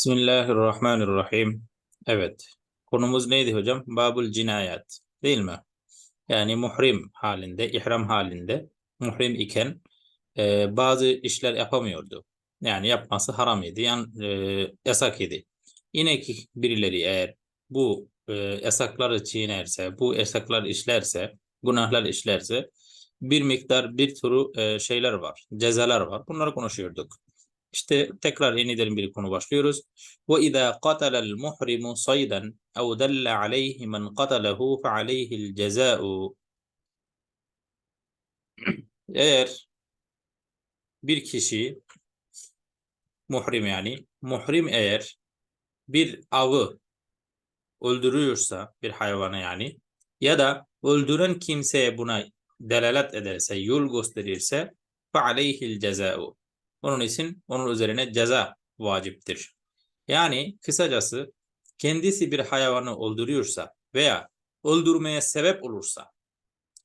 Bismillahirrahmanirrahim. Evet. Konumuz neydi hocam? Babul cinayet. Değil mi? Yani muhrim halinde, ihram halinde muhrim iken e, bazı işler yapamıyordu. Yani yapması haram idi, yan, e, yasak idi. Yine ki birileri eğer bu e, yasakları çiğnerse, bu yasaklar işlerse, günahlar işlerse bir miktar bir turu e, şeyler var, cezalar var. Bunları konuşuyorduk. İşte tekrar yeniden bir konu başlıyoruz. Ve izâ qatala'l muhrimu saydan ev dalla aleyhi men qatalehu fe aleyhi'l cezâ'u. Eğer bir kişi muhrim yani muhrim eğer bir avı öldürüyorsa bir hayvanı yani ya da öldüren kimseye buna delalet ederse, yol gösterirse fe aleyhi'l cezâ'u. Onun için onun üzerine ceza vaciptir. Yani kısacası kendisi bir hayvanı öldürüyorsa veya öldürmeye sebep olursa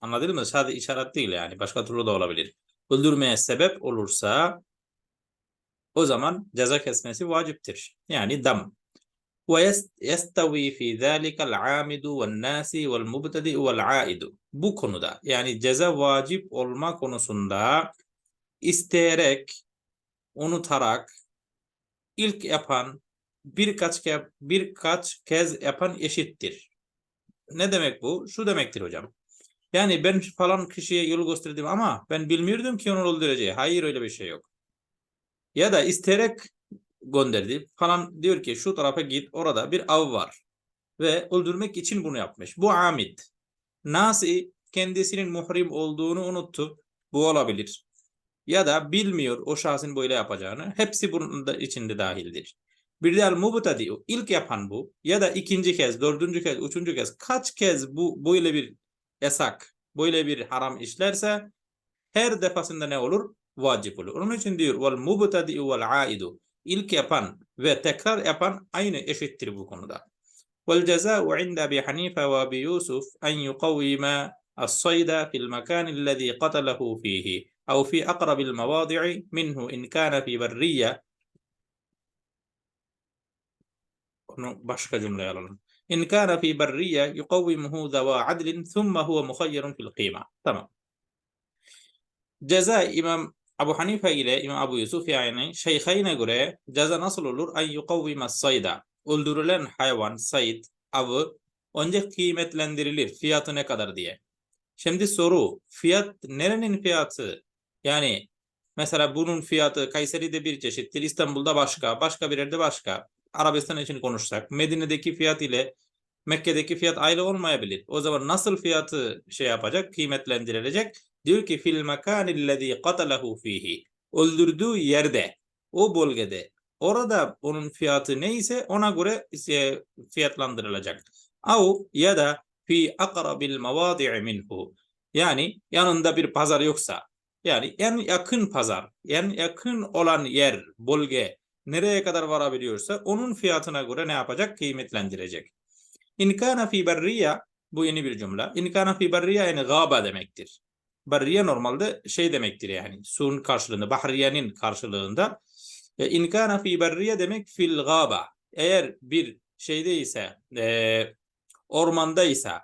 anladın mı? Sadece işaret değil yani başka türlü de olabilir. Öldürmeye sebep olursa o zaman ceza kesmesi vaciptir. Yani dam. Ve yestavi fi zalikal amidu vel nasi. Bu konuda yani ceza vacip olma konusunda isteyerek unutarak ilk yapan birkaç kez birkaç kez yapan eşittir. Ne demek bu? Şu demektir hocam. Yani ben falan kişiye yol gösterdim ama ben bilmiyordum ki onu öldüreceği. Hayır öyle bir şey yok. Ya da isteyerek gönderdi falan diyor ki şu tarafa git orada bir av var. Ve öldürmek için bunu yapmış. Bu amid. Nasi kendisinin muhrim olduğunu unuttu. Bu olabilir ya da bilmiyor o şahsın böyle yapacağını. Hepsi bunun da içinde dahildir. Bir de mubtadi ilk yapan bu ya da ikinci kez, dördüncü kez, üçüncü kez kaç kez bu böyle bir yasak, böyle bir haram işlerse her defasında ne olur? Vacip olur. Onun için diyor vel mubtadi vel aidu ilk yapan ve tekrar yapan aynı eşittir bu konuda. Vel ceza'u inda Abi Hanife ve Abi Yusuf en yukavvima as-sayda fil makan alladhi qatalahu fihi. أو في أقرب المواضع منه إن كان في برية. بشك جملة يا إن كان في برية يقومه ذوى عدل ثم هو مخير في القيمة. تمام. جزاء إمام أبو حنيفة إلى إمام أبو يوسف يعني شيخين قراء جزاء نصل لور أن يقوم الصيد. أولدر لن حيوان صيد أو أنجك قيمة لندر لير فياتنا قدر دي شمدي سورو فيات نرنين فيات Yani mesela bunun fiyatı Kayseri'de bir çeşittir, İstanbul'da başka, başka bir yerde başka. Arabistan için konuşsak, Medine'deki fiyat ile Mekke'deki fiyat aynı olmayabilir. O zaman nasıl fiyatı şey yapacak, kıymetlendirilecek? Diyor ki fil makanillezî qatalahu fihi. Öldürdüğü yerde, o bölgede, orada onun fiyatı neyse ona göre fiyatlandırılacak. Au ya da fi akrabil mavadi'i minhu. Yani yanında bir pazar yoksa, yani en yakın pazar, en yakın olan yer, bölge nereye kadar varabiliyorsa onun fiyatına göre ne yapacak? Kıymetlendirecek. İnkana fi berriya bu yeni bir cümle. İnkana fi berriya yani gaba demektir. Berriye normalde şey demektir yani suyun karşılığında, bahriyenin karşılığında. E, İnkana fi berriye demek fil gaba. Eğer bir şeyde ise e, ormandaysa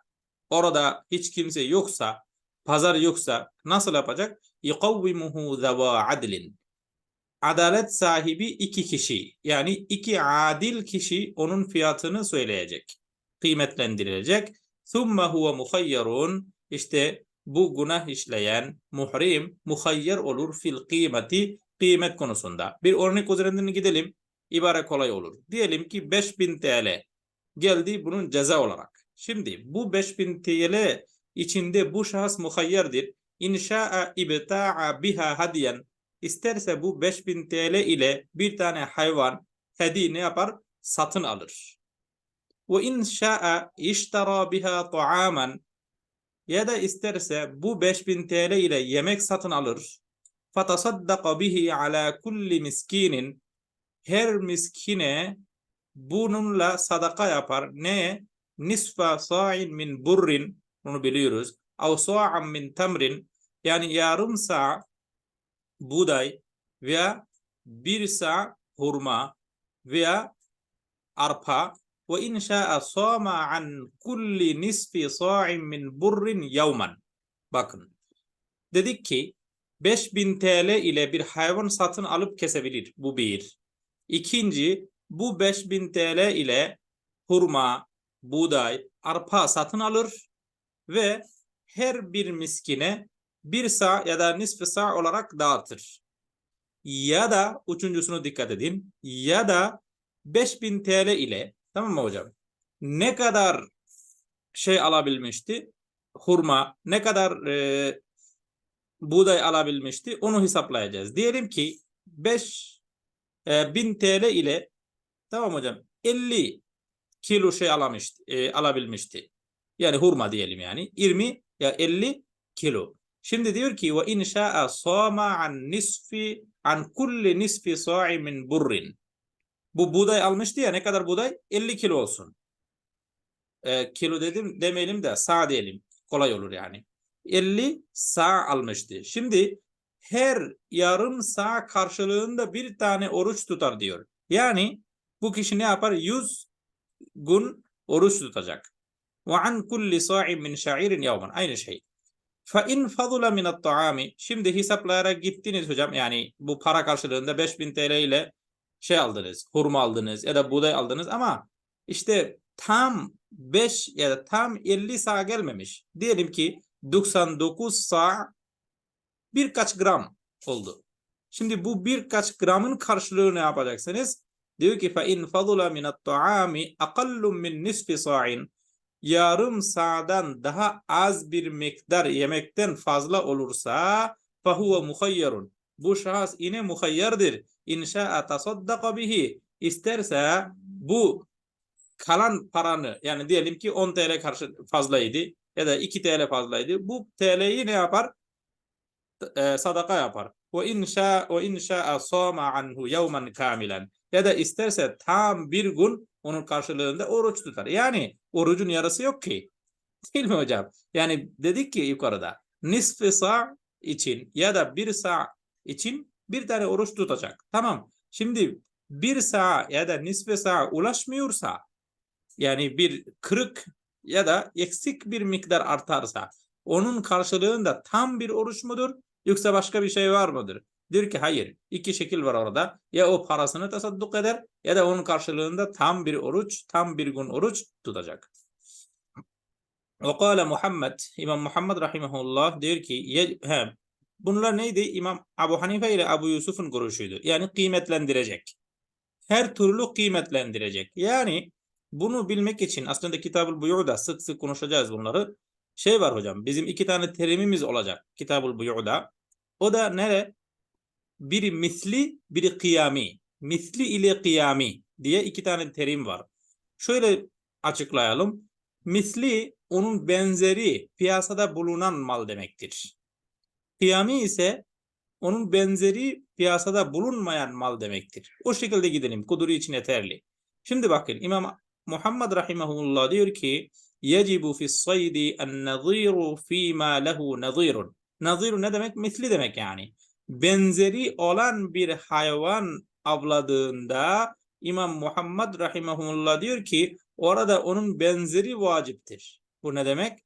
orada hiç kimse yoksa pazar yoksa nasıl yapacak? Yukavvimuhu zeva adlin. Adalet sahibi iki kişi yani iki adil kişi onun fiyatını söyleyecek. Kıymetlendirilecek. Thumma huve muhayyarun. İşte bu günah işleyen muhrim muhayyer olur fil kıymeti kıymet konusunda. Bir örnek üzerinden gidelim. İbare kolay olur. Diyelim ki 5000 TL geldi bunun ceza olarak. Şimdi bu 5000 TL içinde bu şahıs muhayyerdir inşa'a ibta'a biha hadiyen isterse bu 5000 TL ile bir tane hayvan hediye ne yapar? Satın alır. Ve inşa'a iştara biha ta'aman ya da isterse bu 5000 TL ile yemek satın alır. Fatasaddaka bihi ala kulli miskinin her miskine bununla sadaka yapar. Ne? Nisfa sa'in min burrin bunu biliyoruz. Av sa'an min tamrin yani yarım sağ buğday veya bir sağ hurma veya arpa ve in şa'a sama an kulli nisfi sa'in min burrin yevmen. Bakın. Dedik ki 5000 TL ile bir hayvan satın alıp kesebilir. Bu bir. İkinci, bu 5000 TL ile hurma, buğday, arpa satın alır ve her bir miskine bir sağ ya da nisfi sağ olarak dağıtır. Ya da üçüncüsünü dikkat edin. Ya da 5000 TL ile tamam mı hocam? Ne kadar şey alabilmişti? Hurma, ne kadar e, buğday alabilmişti? Onu hesaplayacağız. Diyelim ki 5 e, 1000 TL ile tamam hocam 50 kilo şey alamıştı, e, alabilmişti. Yani hurma diyelim yani. 20 ya 50 kilo. Şimdi diyor ki ve in şa'a sama an nisfi an kulli nisfi sa'i min burrin. Bu buğday almıştı ya ne kadar buğday? 50 kilo olsun. E, kilo dedim demeyelim de sağ diyelim. Kolay olur yani. 50 sağ almıştı. Şimdi her yarım sağ karşılığında bir tane oruç tutar diyor. Yani bu kişi ne yapar? 100 gün oruç tutacak. Ve an kulli sa'in min şa'irin yevmen. Aynı şey. Fa in fadula min at-ta'ami. Şimdi hesaplayarak gittiniz hocam. Yani bu para karşılığında 5000 TL ile şey aldınız. Hurma aldınız ya da buğday aldınız ama işte tam 5 ya da tam 50 sağ gelmemiş. Diyelim ki 99 sağ birkaç gram oldu. Şimdi bu birkaç gramın karşılığı ne yapacaksınız? Diyor ki fa in fadula min at-ta'ami aqallu min nisfi sa'in yarım sağdan daha az bir miktar yemekten fazla olursa fahuve muhayyarun. Bu şahıs yine muhayyardır. İnşa'a tasaddaka bihi. İsterse bu kalan paranı yani diyelim ki 10 TL karşı fazlaydı ya da 2 TL fazlaydı. Bu TL'yi ne yapar? E, sadaka yapar. Ve inşa ve inşa'a sama anhu yevmen kamilen. Ya da isterse tam bir gün onun karşılığında oruç tutar. Yani orucun yarısı yok ki. Değil mi hocam? Yani dedik ki yukarıda nisfi sa için ya da bir sa için bir tane oruç tutacak. Tamam. Şimdi bir sa ya da nisfi sa ulaşmıyorsa yani bir kırık ya da eksik bir miktar artarsa onun karşılığında tam bir oruç mudur yoksa başka bir şey var mıdır? Diyor ki hayır. iki şekil var orada. Ya o parasını tasadduk eder ya da onun karşılığında tam bir oruç, tam bir gün oruç tutacak. Ve Muhammed, İmam Muhammed rahimahullah diyor ki he, bunlar neydi? İmam Abu Hanife ile Abu Yusuf'un görüşüydü. Yani kıymetlendirecek. Her türlü kıymetlendirecek. Yani bunu bilmek için aslında Kitab-ül Buyu'da sık sık konuşacağız bunları. Şey var hocam bizim iki tane terimimiz olacak Kitab-ül Buyu'da. O da nere? Biri misli, biri kıyami. Misli ile kıyami diye iki tane terim var. Şöyle açıklayalım. Misli onun benzeri piyasada bulunan mal demektir. Kıyami ise onun benzeri piyasada bulunmayan mal demektir. O şekilde gidelim. Kuduri için yeterli. Şimdi bakın İmam Muhammed Rahimahullah diyor ki yecibu fi saydi en naziru fîmâ lehu nazirun. Naziru ne demek? Misli demek yani. Benzeri olan bir hayvan avladığında İmam Muhammed Rahimahullah diyor ki orada onun benzeri vaciptir. Bu ne demek?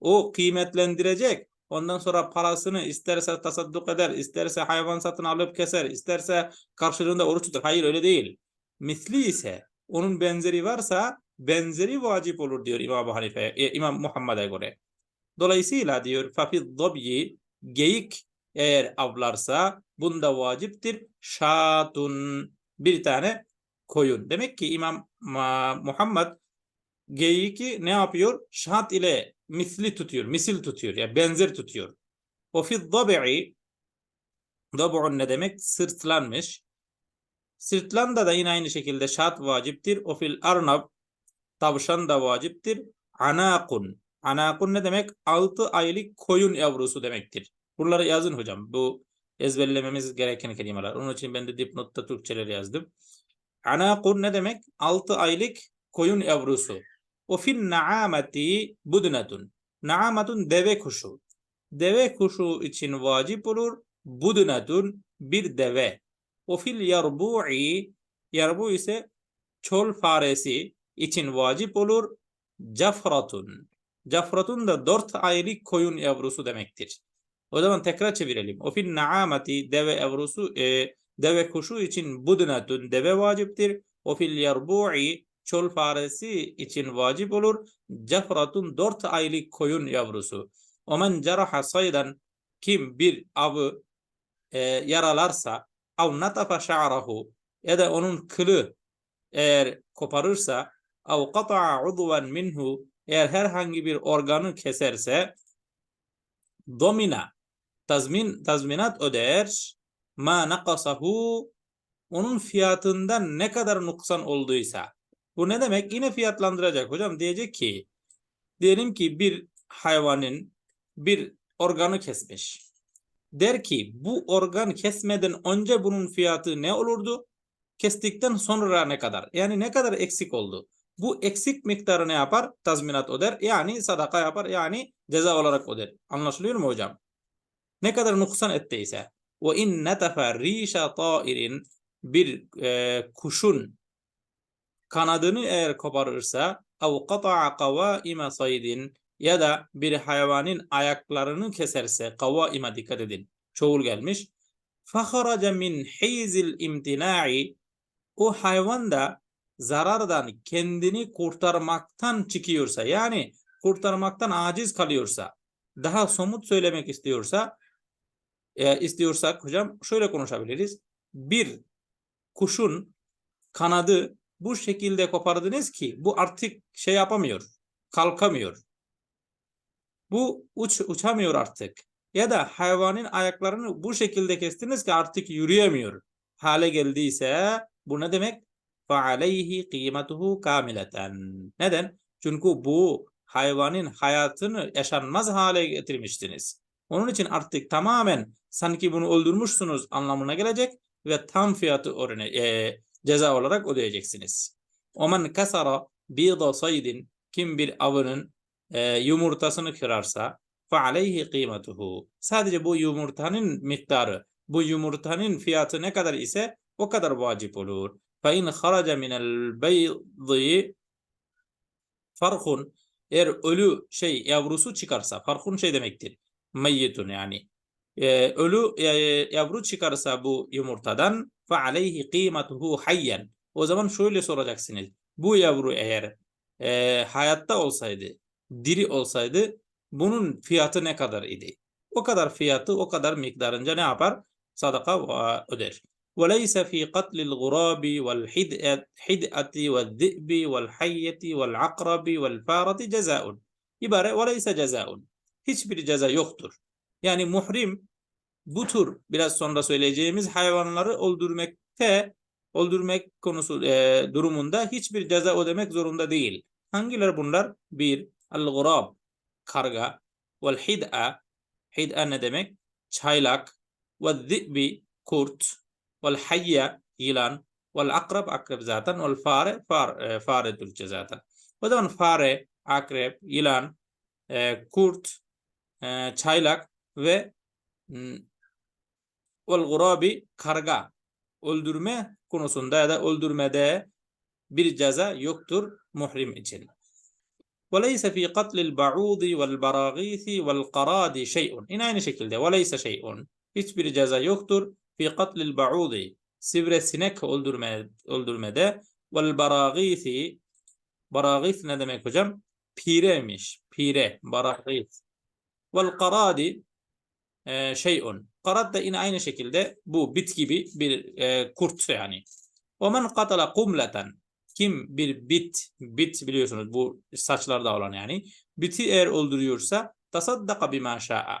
O kıymetlendirecek. Ondan sonra parasını isterse tasadduk eder, isterse hayvan satın alıp keser, isterse karşılığında oruç tutar. Hayır öyle değil. Misli ise onun benzeri varsa benzeri vacip olur diyor İmam Hanife, e, İmam Muhammed'e göre. Dolayısıyla diyor fafid dobyi geyik eğer avlarsa bunda vaciptir. Şatun bir tane koyun. Demek ki İmam Muhammed geyiki ne yapıyor? Şat ile misli tutuyor, misil tutuyor ya yani benzer tutuyor. O fi dabi'i Dabu'un ne demek? Sırtlanmış. Sırtlanda da yine aynı şekilde şart vaciptir. O fil arnab tavşan da vaciptir. Anakun. Anakun ne demek? 6 aylık koyun yavrusu demektir. Bunları yazın hocam. Bu ezberlememiz gereken kelimeler. Onun için ben de dipnotta Türkçeler yazdım. Anakun ne demek? 6 aylık koyun yavrusu. O fil naameti budnetun. Naamatun deve kuşu. Deve kuşu için vacip olur. Budnetun bir deve. O fil yarbu'i yarbu ise çöl faresi için vacip olur. Cafratun. Cafratun da dört aylık koyun yavrusu demektir. O zaman tekrar çevirelim. O fil naamati deve yavrusu e, deve kuşu için budnatun deve vaciptir. O fil yarbu'i çöl faresi için vacip olur. Cafratun dört aylık koyun yavrusu. O men ceraha saydan kim bir avı e, yaralarsa av natafa şa'rahu ya da onun kılı eğer koparırsa av qata'a udvan minhu eğer herhangi bir organı keserse domina tazmin tazminat öder ma nakasahu onun fiyatından ne kadar nuksan olduysa bu ne demek yine fiyatlandıracak hocam diyecek ki diyelim ki bir hayvanın bir organı kesmiş der ki bu organ kesmeden önce bunun fiyatı ne olurdu kestikten sonra ne kadar yani ne kadar eksik oldu bu eksik miktarı ne yapar? Tazminat öder. Yani sadaka yapar. Yani ceza olarak öder. Anlaşılıyor mu hocam? Ne kadar nuksan ettiyse ve in netefe rişe tairin bir e, kuşun kanadını eğer koparırsa ev kata'a kavaime saydin ya da bir hayvanın ayaklarını keserse kavaime dikkat edin. Çoğul gelmiş. Faharaca min heyzil imtinai o hayvan da zarardan kendini kurtarmaktan çıkıyorsa yani kurtarmaktan aciz kalıyorsa daha somut söylemek istiyorsa e, istiyorsak hocam şöyle konuşabiliriz. Bir kuşun kanadı bu şekilde kopardınız ki bu artık şey yapamıyor. Kalkamıyor. Bu uç, uçamıyor artık. Ya da hayvanın ayaklarını bu şekilde kestiniz ki artık yürüyemiyor. Hale geldiyse bu ne demek? فَعَلَيْهِ قِيمَتُهُ kamileten. Neden? Çünkü bu hayvanın hayatını yaşanmaz hale getirmiştiniz. Onun için artık tamamen sanki bunu öldürmüşsünüz anlamına gelecek ve tam fiyatı orine, e, ceza olarak ödeyeceksiniz. Oman kasara bida saydin kim bir avının e, yumurtasını kırarsa فَعَلَيْهِ قِيمَتُهُ Sadece bu yumurtanın miktarı, bu yumurtanın fiyatı ne kadar ise o kadar vacip olur. فَاِنْ خَرَجَ مِنَ الْبَيْضِ farkun eğer ölü şey yavrusu çıkarsa farkun şey demektir. Meyyitun yani. Ee, ölü e, yavru çıkarsa bu yumurtadan fe aleyhi kıymatuhu hayyen. O zaman şöyle soracaksınız. Bu yavru eğer e, hayatta olsaydı, diri olsaydı bunun fiyatı ne kadar idi? O kadar fiyatı o kadar miktarınca ne yapar? Sadaka öder. وليس في قتل الغراب والحدأة والذئب والحية والعقرب والفارة جزاء İbare وليس جزاء hiçbir ceza yoktur. Yani muhrim bu tür biraz sonra söyleyeceğimiz hayvanları öldürmekte öldürmek konusu e, durumunda hiçbir ceza ödemek zorunda değil. Hangileri bunlar? Bir, el-gurab, karga, vel hid'a, hid'a ne demek? Çaylak, ve zi'bi, kurt, vel hayye yılan vel akrab akrep zaten vel fare far, e, fare Türkçe zaten. O zaman fare, akrep, yılan, e, kurt, e, çaylak ve mm, vel gurabi karga öldürme konusunda ya da öldürmede bir ceza yoktur muhrim için. وَلَيْسَ فِي قَتْلِ الْبَعُوضِ وَالْبَرَاغِيثِ وَالْقَرَادِ شَيْءٌ Yine aynı şekilde وَلَيْسَ شَيْءٌ Hiçbir ceza yoktur fi katlil ba'udi sivresinek öldürme, öldürmede vel baragisi baragis ne demek hocam? Piremiş. Pire. Baragis. Vel karadi e, şeyun. Karad da yine aynı şekilde bu bit gibi bir e, kurt yani. O men katala kumleten. Kim bir bit, bit biliyorsunuz bu saçlarda olan yani. Biti eğer öldürüyorsa tasaddaka bima şa'a.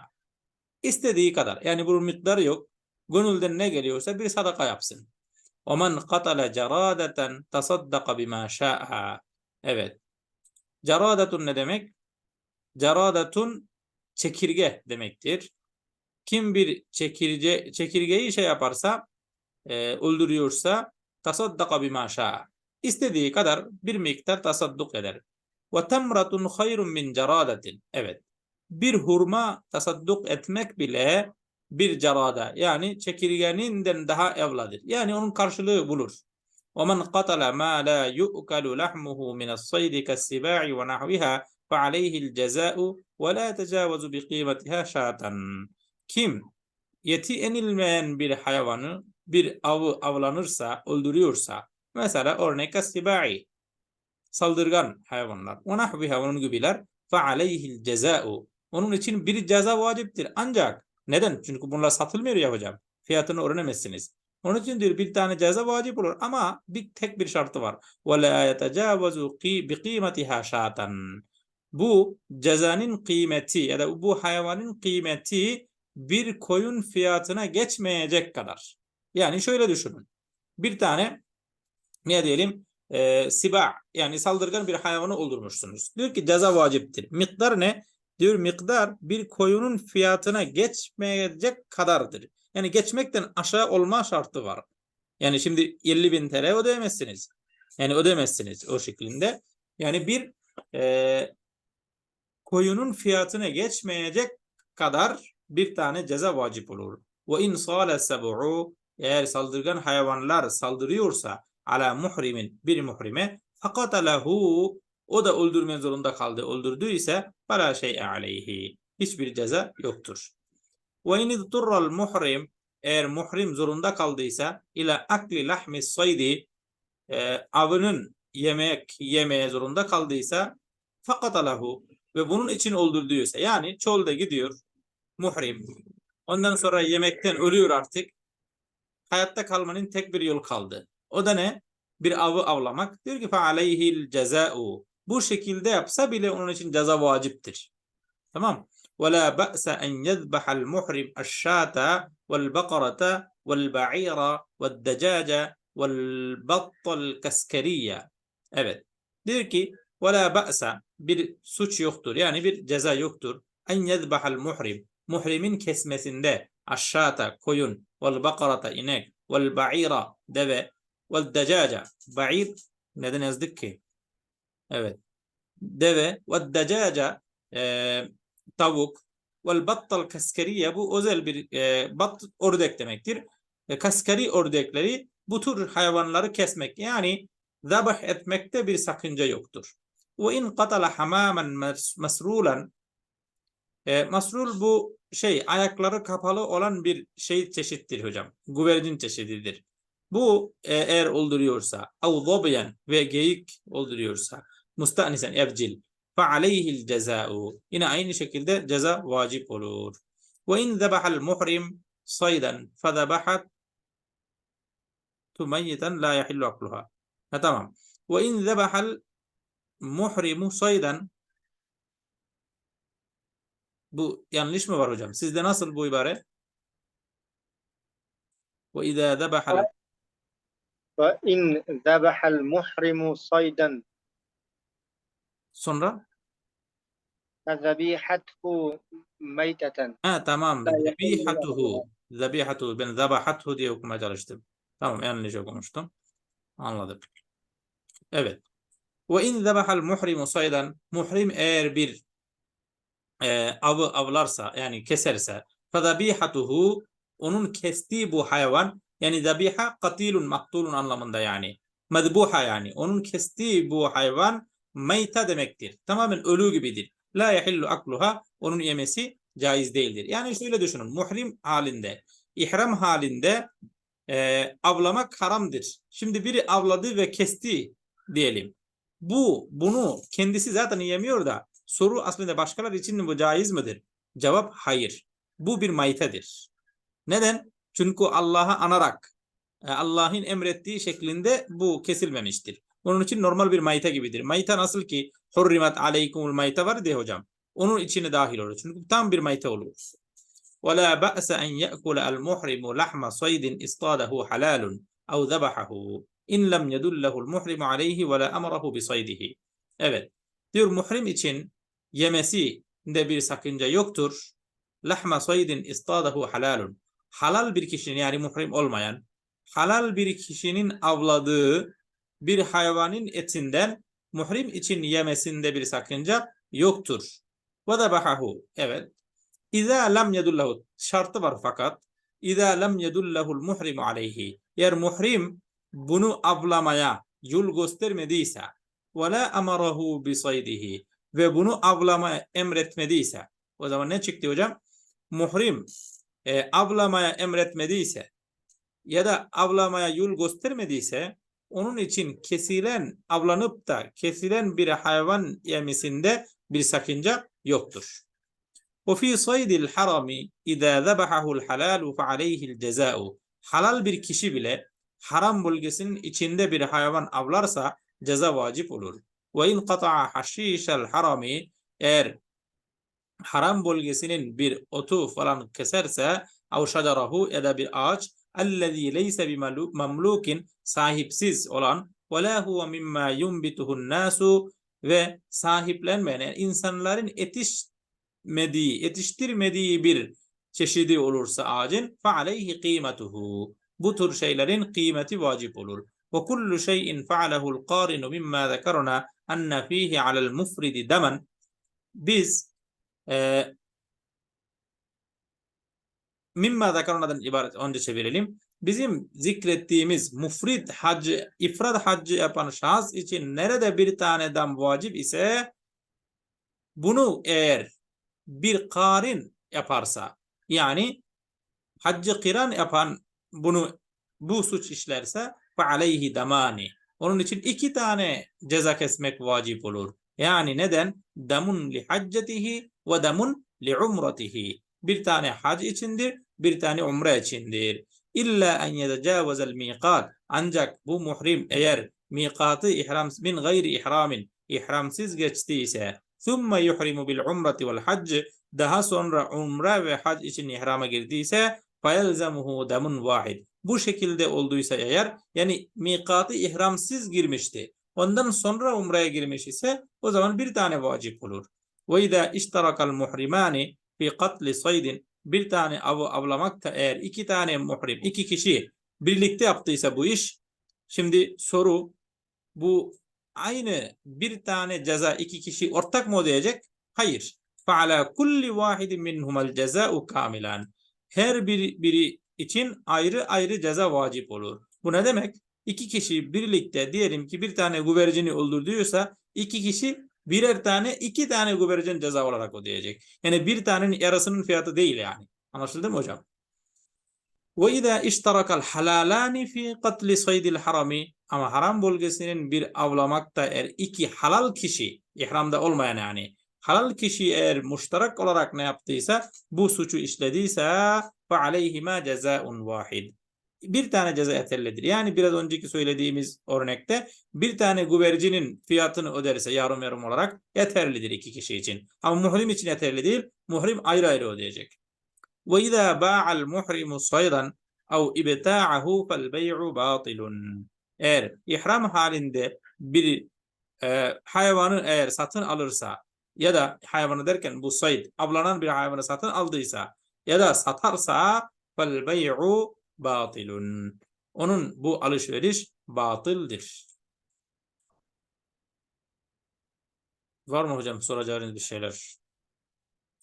İstediği kadar. Yani bunun miktarı yok. Gönülden ne geliyorsa bir sadaka yapsın. O men katala caradeten tasaddaka bima şa'a. Evet. Caradatun ne demek? Caradatun çekirge demektir. Kim bir çekirge, çekirgeyi şey yaparsa, e, öldürüyorsa tasaddaka bima şa'a. İstediği kadar bir miktar tasadduk eder. Ve temratun hayrun min ceradatin. Evet. Bir hurma tasadduk etmek bile bir carada yani çekirgeninden daha evladır. Yani onun karşılığı bulur. ومن قتل ما لا يؤكل لحمه من الصيد كالسباع ونحوها فعليه الجزاء ولا تجاوز بقيمتها شاة Kim yeti enilmeyen bir hayvanı bir avı avlanırsa, öldürüyorsa mesela örnek sibai saldırgan hayvanlar. O nahviha onun gibiler فَعَلَيْهِ الْجَزَاءُ Onun için bir ceza vaciptir. Ancak neden? Çünkü bunlar satılmıyor ya hocam. Fiyatını öğrenemezsiniz. Onun için diyor bir tane ceza vacip olur ama bir tek bir şartı var. وَلَا يَتَجَاوَزُ بِقِيمَتِهَا شَاةً bu cezanın kıymeti ya da bu hayvanın kıymeti bir koyun fiyatına geçmeyecek kadar. Yani şöyle düşünün. Bir tane ne diyelim e, siba yani saldırgan bir hayvanı öldürmüşsünüz. Diyor ki ceza vaciptir. Miktar ne? Diyor miktar bir koyunun fiyatına geçmeyecek kadardır. Yani geçmekten aşağı olma şartı var. Yani şimdi 50 bin TL ödeyemezsiniz. Yani ödemezsiniz o şeklinde. Yani bir e, koyunun fiyatına geçmeyecek kadar bir tane ceza vacip olur. Ve in sale seb'u eğer saldırgan hayvanlar saldırıyorsa ala muhrimin bir muhrime fakatalahu o da öldürme zorunda kaldı. Öldürdüyse fala şey'e aleyhi. Hiçbir ceza yoktur. Ve in idturral muhrim eğer muhrim zorunda kaldıysa ila akli lahmi saydi e, avının yemek yemeye zorunda kaldıysa fakatalahu ve bunun için öldürdüyse yani çölde gidiyor muhrim ondan sonra yemekten ölüyor artık hayatta kalmanın tek bir yol kaldı. O da ne? Bir avı avlamak. Diyor ki فَعَلَيْهِ الْجَزَاءُ Bu şekilde yapsa bile onun için ceza vaciptir. Tamam. وَلَا بَأْسَ أَنْ يَذْبَحَ الْمُحْرِمْ الشَّاةَ وَالْبَقَرَةَ وَالْبَعِيرَ وَالدَّجَاجَ وَالْبَطَّ الْكَسْكَرِيَّ Evet. Diyor ki ve la bir suç yoktur. Yani bir ceza yoktur. En yezbahal muhrim. Muhrimin kesmesinde aşşata koyun vel bakarata inek vel ba'ira deve vel decaca ba'ir neden yazdık ki? Evet. Deve ve decaca e, tavuk vel battal kaskeriye bu özel bir e, bat ördek demektir. E, kaskeri ördekleri bu tür hayvanları kesmek yani zabah etmekte bir sakınca yoktur. Ve in katala hamamen masrulan e, masrul bu şey ayakları kapalı olan bir şey çeşittir hocam. Güvercin çeşididir. Bu e, eğer öldürüyorsa av ve geyik öldürüyorsa mustanisen evcil fe aleyhil ceza'u yine aynı şekilde ceza vacip olur. Ve in zebahal muhrim saydan fezebahat tumeyyiten la yahillu akluha. Ha tamam. Ve in zebahal muhrimu saydan bu yanlış mı var hocam? Sizde nasıl bu ibare? Ve izâ zebahal Ve in zebahal muhrimu saydan sonra fezebihatuhu meyteten. ha tamam zebihatuhu zebihatuhu ben zebahathu diye okumaya çalıştım. Tamam yanlış okumuştum. Anladım. Evet. Ve in zebahal muhrimu saydan muhrim eğer bir e, avı avlarsa yani keserse fadabihatuhu onun kestiği bu hayvan yani zabiha katilun maktulun anlamında yani medbuha yani onun kestiği bu hayvan meyta demektir. Tamamen ölü gibidir. La yahillu akluha onun yemesi caiz değildir. Yani şöyle düşünün muhrim halinde ihram halinde e, avlamak haramdır. Şimdi biri avladı ve kesti diyelim Bu bunu kendisi zaten yemiyor da Soru aslında başkaları için bu caiz midir? Cevap hayır. Bu bir maytedir. Neden? Çünkü Allah'a anarak e, Allah'ın emrettiği şeklinde bu kesilmemiştir. Onun için normal bir mayta gibidir. Mayta nasıl ki hurrimat aleykumul mayta var diye hocam. Onun içine dahil olur. Çünkü tam bir mayta olur. ولا بأس أن يأكل المحرم لحم صيد اصطاده حلال أو ذبحه İn lem yedullehu'l muhrimu aleyhi ve la amrahu bi saydihi. Evet. Diyor muhrim için yemesi de bir sakınca yoktur. Lahma saydin istadahu halalun. Halal bir kişinin yani muhrim olmayan halal bir kişinin avladığı bir hayvanın etinden muhrim için yemesinde bir sakınca yoktur. Ve dabahahu. Evet. İza lem yedullahu. Şartı var fakat. İza lem yedullehu'l muhrimu aleyhi. Eğer muhrim bunu avlamaya yol göstermediyse ve la emarahu bi saydihi ve bunu avlamaya emretmediyse o zaman ne çıktı hocam? Muhrim e, avlamaya emretmediyse ya da avlamaya yol göstermediyse onun için kesilen avlanıp da kesilen bir hayvan yemesinde bir sakınca yoktur. وفي صيد الحرم إذا ذبحه الحلال فعليه الجزاء halal bir kişi bile haram bölgesinin içinde bir hayvan avlarsa ceza vacip olur. Ve in qata'a haşişel harami eğer haram bölgesinin bir otu falan keserse av şacarahu ya da bir ağaç ellezî leyse bi mamlukin sahipsiz olan ve la huve mimma yumbituhun nasu ve sahiplenmeyen yani insanların yetişmediği, yetiştirmediği bir çeşidi olursa ağacın fe aleyhi kıymetuhu. Bu tür şeylerin kıymeti vacip olur. Ve kullu şeyin fealehu'l qarinu mimma zekerna enne fihi alel mufridi demen. Biz e, mimma zekeruna'dan ibaret önce çevirelim. Bizim zikrettiğimiz mufrid haccı, ifrad haccı yapan şahıs için nerede bir taneden vacip ise bunu eğer bir karin yaparsa yani haccı kiran yapan bunu bu suç işlerse fe aleyhi damani. Onun için iki tane ceza kesmek vacip olur. Yani neden? Damun li haccetihi ve damun li umratihi. Bir tane hac içindir, bir tane umre içindir. İlla en yetecavvezel miqat. Ancak bu muhrim eğer miqatı ihram min gayri ihramin ihramsız geçtiyse ثُمَّ يُحْرِمُ بِالْعُمْرَةِ وَالْحَجِّ daha sonra umre ve hac için ihrama girdiyse فَيَلْزَمُهُ damun vahid. Bu şekilde olduysa eğer yani mikatı ihramsız girmişti. Ondan sonra umreye girmiş ise o zaman bir tane vacip olur. Ve izâ işterakal muhrimani fi katli saydin bir tane avı avlamakta eğer iki tane muhrim, iki kişi birlikte yaptıysa bu iş şimdi soru bu aynı bir tane ceza iki kişi ortak mı ödeyecek? Hayır. فَعَلَى كُلِّ وَاحِدٍ مِنْهُمَا الْجَزَاءُ كَامِلًا her bir biri için ayrı ayrı ceza vacip olur. Bu ne demek? İki kişi birlikte diyelim ki bir tane güvercini öldürdüyorsa iki kişi birer tane iki tane güvercin ceza olarak ödeyecek. Yani bir tanenin yarasının fiyatı değil yani. Anlaşıldı mı hocam? Ve izâ iştarakal halalani fi katli saydil ama haram bölgesinin bir avlamakta er iki halal kişi ihramda olmayan yani halal kişi eğer muştarak olarak ne yaptıysa bu suçu işlediyse ve aleyhima cezaun vahid. Bir tane ceza yeterlidir. Yani biraz önceki söylediğimiz örnekte bir tane güvercinin fiyatını öderse yarım yarım olarak yeterlidir iki kişi için. Ama muhrim için yeterli değil. Muhrim ayrı ayrı ödeyecek. Ve izâ ba'al muhrimu saydan ev ibta'ahu fel bey'u batilun. Eğer ihram halinde bir e, hayvanı eğer satın alırsa ya da hayvanı derken bu sayd avlanan bir hayvanı satın aldıysa ya da satarsa fel bey'u batilun. Onun bu alışveriş batıldır. Var mı hocam soracağınız bir şeyler?